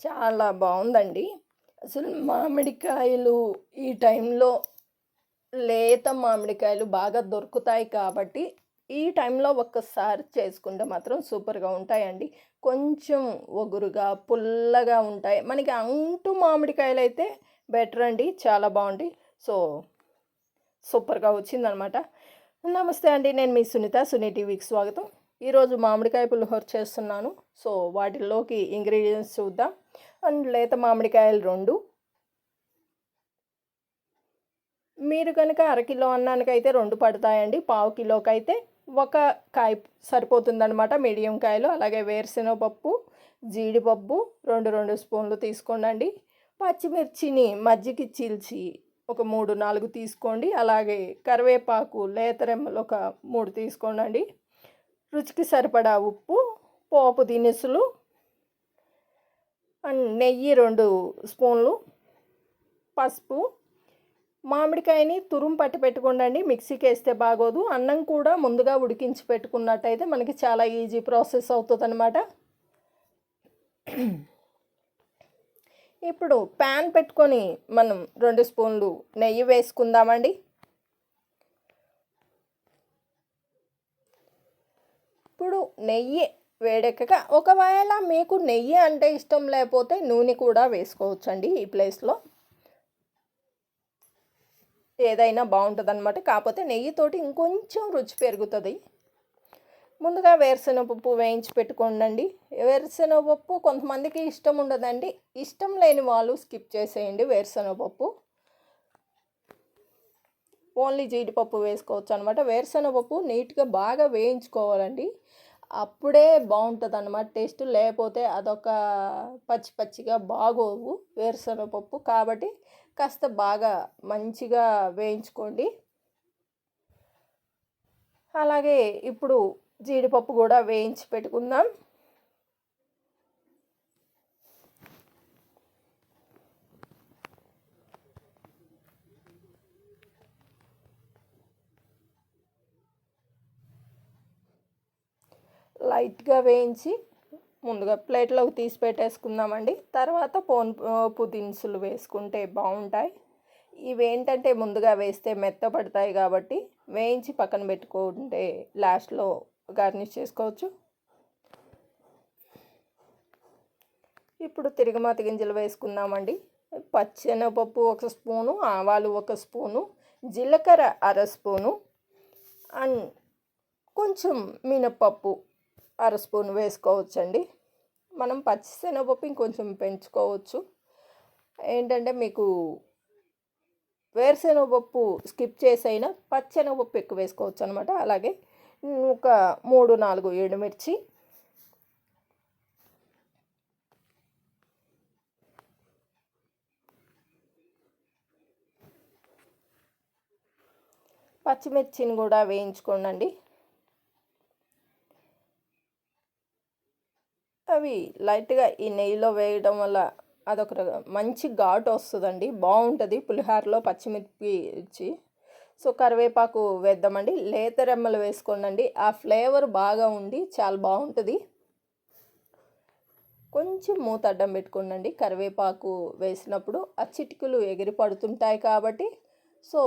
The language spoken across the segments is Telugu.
చాలా బాగుందండి అసలు మామిడికాయలు ఈ టైంలో లేత మామిడికాయలు బాగా దొరుకుతాయి కాబట్టి ఈ టైంలో ఒక్కసారి చేసుకుంటే మాత్రం సూపర్గా ఉంటాయండి. కొంచెం ఒగురుగా పుల్లగా ఉంటాయి. మనకి అంటు మామిడికాయలు అయితే బెటర్ అండి. చాలా బాగుంది సో సూపర్గా వచ్చిందనమాట. నమస్తే అండి. నేను మీ సునీత. సునీ టీవీకి స్వాగతం. ఈరోజు మామిడికాయ పులిహోర చేస్తున్నాను. సో వాటిల్లోకి ఇంగ్రీడియంట్స్ చూద్దాం. అండ్ లేత మామిడికాయలు రెండు. మీరు కనుక అరకిలో అన్నానికైతే రెండు పడతాయండి. పావు కిలోకి అయితే ఒక కాయ సరిపోతుందనమాట మీడియం కాయలు. అలాగే వేరుశెనగపప్పు జీడిపప్పు రెండు రెండు స్పూన్లు తీసుకోండి పచ్చిమిర్చిని మజ్జికి చీల్చి ఒక మూడు నాలుగు తీసుకోండి. అలాగే కరివేపాకు లేతరెమ్మలు ఒక మూడు తీసుకోండి రుచికి సరిపడా ఉప్పు పోపు దినుసులు అండ్ నెయ్యి రెండు స్పూన్లు పసుపు మామిడికాయని తురుము పట్టి పెట్టుకోండి మిక్సీకి వేస్తే బాగోదు. అన్నం కూడా ముందుగా ఉడికించి పెట్టుకున్నట్టయితే మనకి చాలా ఈజీ ప్రాసెస్ అవుతుంది అనమాట ఇప్పుడు ప్యాన్ పెట్టుకొని మనం రెండు స్పూన్లు నెయ్యి వేసుకుందామండి. ఇప్పుడు నెయ్యి వేడెక్కక ఒకవేళ మీకు నెయ్యి అంటే ఇష్టం లేకపోతే నూనె కూడా వేసుకోవచ్చండి ఈ ప్లేస్లో. ఏదైనా బాగుంటుంది అనమాట కాకపోతే నెయ్యితోటి ఇంకొంచెం రుచి పెరుగుతుంది. ముందుగా వేరుశనగపప్పు వేయించి పెట్టుకోండి వేరుశనగపప్పు కొంతమందికి ఇష్టం ఉండదండి. ఇష్టం లేని వాళ్ళు స్కిప్ చేసేయండి వేరుశనగపప్పు. ఓన్లీ జీడిపప్పు వేసుకోవచ్చు అనమాట వేరుశనగపప్పు నీట్గా బాగా వేయించుకోవాలండి. అప్పుడే బాగుంటుంది అనమాట టేస్ట్. లేకపోతే అదొక పచ్చి పచ్చిగా బాగోవు వేరుశనగపప్పు. కాబట్టి కాస్త బాగా మంచిగా వేయించుకోండి. అలాగే ఇప్పుడు జీడిపప్పు కూడా వేయించి పెట్టుకుందాం. లైట్గా వేయించి ముందుగా ప్లేట్లోకి తీసి పెట్టేసుకుందామండి. తర్వాత పోన్ దినుసులు వేసుకుంటే బాగుంటాయి. ఇవి ఏంటంటే ముందుగా వేస్తే మెత్తపడతాయి కాబట్టి వేయించి పక్కన పెట్టుకుంటే లాస్ట్లో గార్నిష్ చేసుకోవచ్చు. ఇప్పుడు తిరగమాత గింజలు వేసుకుందామండి. పచ్చెనపప్పు ఒక స్పూను ఆవాలు ఒక స్పూను జీలకర్ర అర స్పూను అండ్ కొంచెం మినపప్పు అర స్పూన్ వేసుకోవచ్చండి. మనం పచ్చిశనగపప్పు ఇంకొంచెం పెంచుకోవచ్చు. ఏంటంటే మీకు వేరుశనగపప్పు స్కిప్ చేసైనా పచ్చెనగపప్పు ఎక్కువ వేసుకోవచ్చు అనమాట అలాగే ఒక మూడు నాలుగు ఎండుమిర్చి. పచ్చిమిర్చిని కూడా వేయించుకోండి అవి లైట్గా ఈ నెయ్యిలో వేయడం వల్ల అదొక మంచి ఘాటు వస్తుందండి. బాగుంటుంది పులిహోరలో పచ్చిమిర్చి సో కరివేపాకు వేద్దామండి. లేత రెమ్మలు వేసుకోండి ఆ ఫ్లేవర్ బాగా ఉండి చాలా బాగుంటుంది కొంచెం మూత అడ్డం పెట్టుకోండి కరివేపాకు వేసినప్పుడు ఆ చిటికలు ఎగిరి పడుతుంటాయి కాబట్టి. సో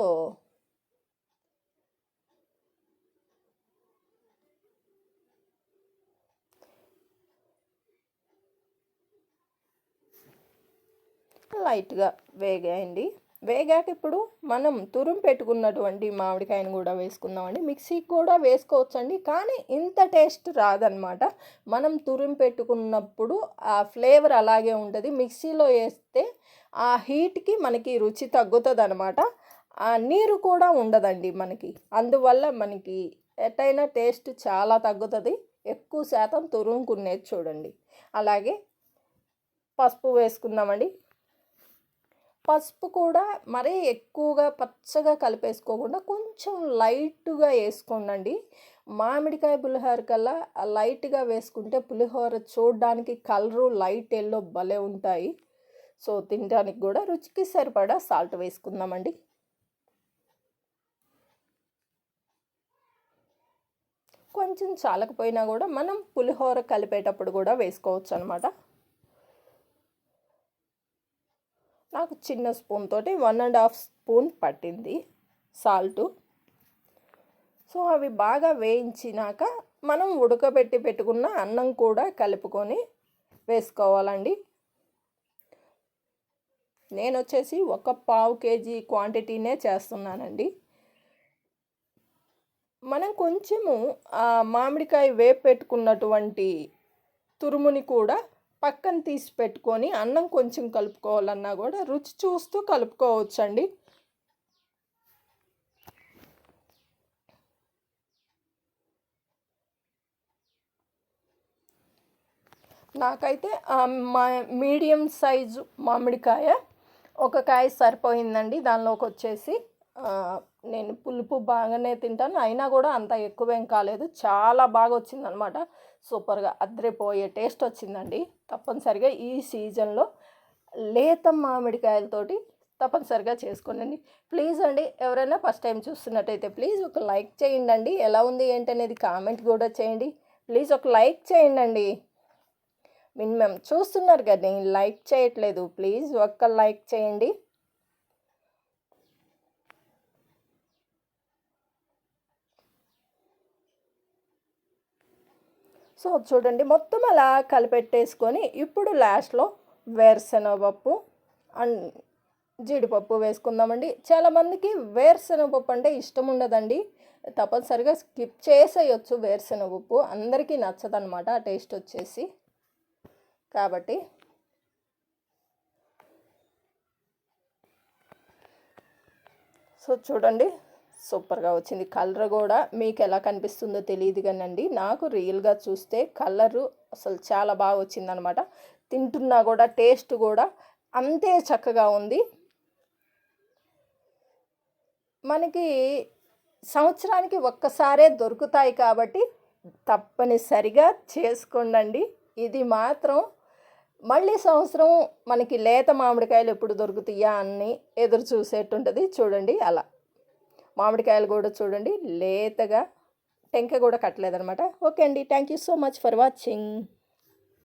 లైట్గా వేగాయండి. వేగాక ఇప్పుడు మనం తురుము పెట్టుకున్నటువంటి మామిడికాయను కూడా వేసుకుందామండి. మిక్సీకి కూడా వేసుకోవచ్చండి. కానీ ఇంత టేస్ట్ రాదనమాట మనం తురుము పెట్టుకున్నప్పుడు ఆ ఫ్లేవర్ అలాగే ఉంటుంది. మిక్సీలో వేస్తే ఆ హీట్కి మనకి రుచి తగ్గుతుంది అనమాట ఆ నీరు కూడా ఉండదండి మనకి. అందువల్ల మనకి ఎటైనా టేస్ట్ చాలా తగ్గుతుంది. ఎక్కువ శాతం తురుముకునేది చూడండి. అలాగే పసుపు వేసుకుందామండి. పసుపు కూడా మరీ ఎక్కువగా పచ్చగా కలిపేసుకోకుండా కొంచెం లైట్గా వేసుకోండి మామిడికాయ పులిహోర కల్లా లైట్గా వేసుకుంటే పులిహోర చూడడానికి కలరు లైట్ ఎల్లో భలే ఉంటాయి. సో తినడానికి కూడా రుచికి సరిపడా సాల్ట్ వేసుకుందామండి. కొంచెం చాలకపోయినా కూడా మనం పులిహోర కలిపేటప్పుడు కూడా వేసుకోవచ్చు అనమాట నాకు చిన్న స్పూన్ తోటి వన్ అండ్ హాఫ్ స్పూన్ పట్టింది సాల్టు. సో అవి బాగా వేయించినాక మనం ఉడకబెట్టి పెట్టుకున్న అన్నం కూడా కలుపుకొని వేసుకోవాలండి. నేను వచ్చేసి ఒక పావు కేజీ క్వాంటిటీనే చేస్తున్నానండి. మనం కొంచెము మామిడికాయ వేపు పెట్టుకున్నటువంటి తురుముని కూడా పక్కన తీసి పెట్టుకొని అన్నం కొంచెం కలుపుకోవాలన్నా కూడా రుచి చూస్తూ కలుపుకోవచ్చండి. నాకైతే మా మీడియం సైజు మామిడికాయ ఒక కాయ సరిపోయిందండి. దానిలోకి వచ్చేసి నేను పులుపు బాగానే తింటాను. అయినా కూడా అంత ఎక్కువేం కాలేదు. చాలా బాగా వచ్చిందనమాట సూపర్గా అద్రిపోయే టేస్ట్ వచ్చిందండి. తప్పనిసరిగా ఈ సీజన్లో లేత మామిడికాయలతోటి తప్పనిసరిగా చేసుకోండి ప్లీజ్ అండి ఎవరైనా ఫస్ట్ టైం చూస్తున్నట్టయితే ప్లీజ్ ఒక లైక్ చేయండి అండి ఎలా ఉంది ఏంటనేది కామెంట్ కూడా చేయండి. ప్లీజ్ ఒక లైక్ చేయండి అండి మినిమం చూస్తున్నారు కదా లైక్ చేయట్లేదు. ప్లీజ్ ఒక్క లైక్ చేయండి. సో చూడండి మొత్తం అలా కలిపెట్టేసుకొని ఇప్పుడు లాస్ట్లో వేరుశనగపప్పు అండ్ జీడిపప్పు వేసుకుందామండి. చాలామందికి వేరుశనగపప్పు అంటే ఇష్టం ఉండదండి. తప్పనిసరిగా స్కిప్ చేసేయచ్చు వేరుశనగపప్పు. అందరికీ నచ్చదనమాట ఆ టేస్ట్ వచ్చేసి. కాబట్టి సో చూడండి సూపర్గా వచ్చింది. కలర్ కూడా మీకు ఎలా కనిపిస్తుందో తెలియదు కానండి. నాకు రియల్గా చూస్తే కలరు అసలు చాలా బాగా వచ్చిందనమాట. తింటున్నా కూడా టేస్ట్ కూడా అంతే చక్కగా ఉంది. మనకి సంవత్సరానికి ఒక్కసారే దొరుకుతాయి కాబట్టి తప్పనిసరిగా చేసుకోండి ఇది మాత్రం మళ్ళీ సంవత్సరం మనకి లేత మామిడికాయలు ఎప్పుడు దొరుకుతాయా అని ఎదురు చూసేట్టుంటుంది. చూడండి అలా. మామిడికాయలు కూడా చూడండి లేతగా టెంక కూడా కట్టలేదనమాట ఓకే అండి thank you so much for watching.